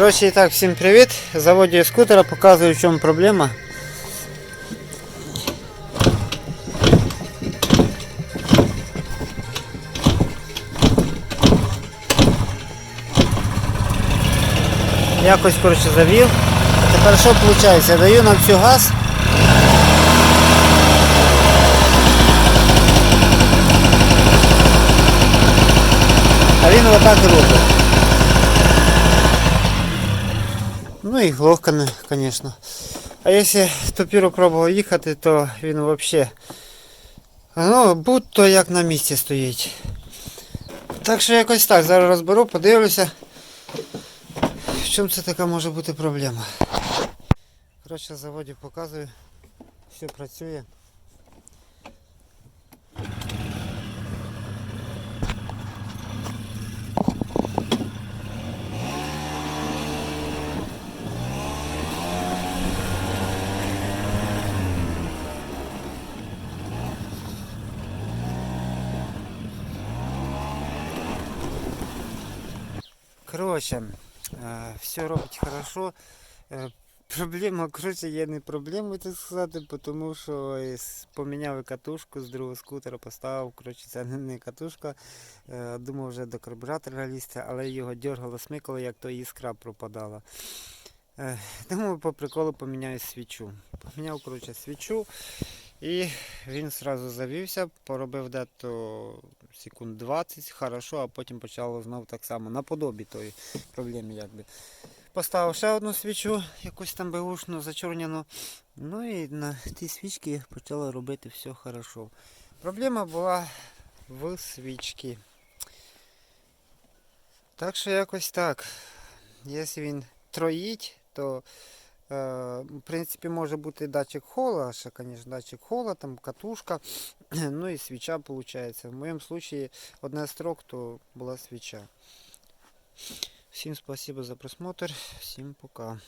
Коротше, і так, всім привіт. Заводі скутера, показую, в чому проблема. Якось коротше завів. А тепер що виходить? Даю на всю газ. А він отак робить. Ну і глохкане, звісно. А якщо топіру пробував їхати, то він взагалі ну, будь-то як на місці стоїть. Так що якось так, зараз розберу, подивлюся. В чому це така може бути проблема. Коротше, заводів показую, все працює. Коротше, е, все робить хорошо. Е, Проблема, коротше, є не проблемою, так сказати, тому що поміняв катушку з другого скутера, поставив. Коротше, це не, катушка. Е, Думав вже до карбюратора лізти, але його дергало, смикало, як то іскра пропадала. Е, Думаю, по приколу поміняю свічу. Поміняв, коротше, свічу. І він одразу завівся, поробив дето секунд 20, хорошо, а потім почало знову так само, наподобі тої проблеми якби. Поставив ще одну свічу, якусь там беушну, зачорняну. Ну і на тій свічці почало робити все хорошо. Проблема була в свічці. Так що якось так. Якщо він троїть, то В принципі, може бути датчик холла, ще, звісно, датчик холла, там катушка, ну і свіча виходить. В моєму випадку одна строк, то була свіча. Всім спасибо за просмотр, всім пока.